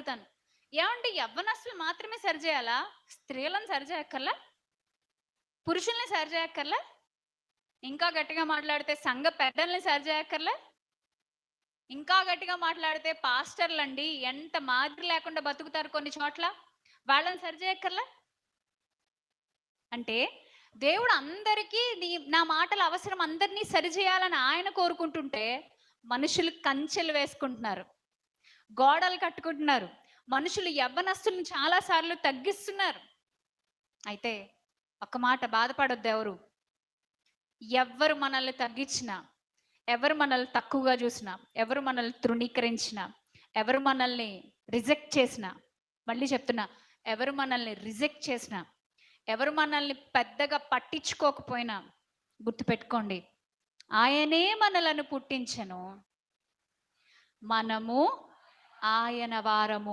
అడుగుతాను. ఏమంటే యవ్వనస్తులు మాత్రమే సరిచేయాలా స్త్రీలను సరిచేయక్కర్లా పురుషుల్ని సరిచేయక్కర్లా ఇంకా గట్టిగా మాట్లాడితే సంఘ పెద్దల్ని సరిచేయక్కర్లా ఇంకా గట్టిగా మాట్లాడితే పాస్టర్లు అండి ఎంత మాదిరి లేకుండా బతుకుతారు కొన్ని చోట్ల? వాళ్ళని సరిచేయక్కర్లా అంటే దేవుడు అందరికీ నీ- నా మాటల అవసరం అందరినీ సరిచేయాలని ఆయన కోరుకుంటుంటే మనుషులు కంచెలు వేసుకుంటున్నారు. గోడలు కట్టుకుంటున్నారు. మనుషులు యవ్వనస్తులను చాలా సార్లు తగ్గిస్తున్నారు. అయితే ఒక మాట బాధపడొద్దు ఎవరు? ఎవ్వరు మనల్ని తగ్గించినా ఎవరు మనల్ని తక్కువగా చూసినా ఎవరు మనల్ని తృణీకరించినా ఎవరు మనల్ని రిజెక్ట్ చేసినా మళ్ళీ చెప్తున్నా ఎవరు మనల్ని రిజెక్ట్ చేసినా ఎవరు మనల్ని పెద్దగా పట్టించుకోకపోయినా గుర్తుపెట్టుకోండి ఆయనే మనలను పుట్టించను. మనము ఆయన వారము.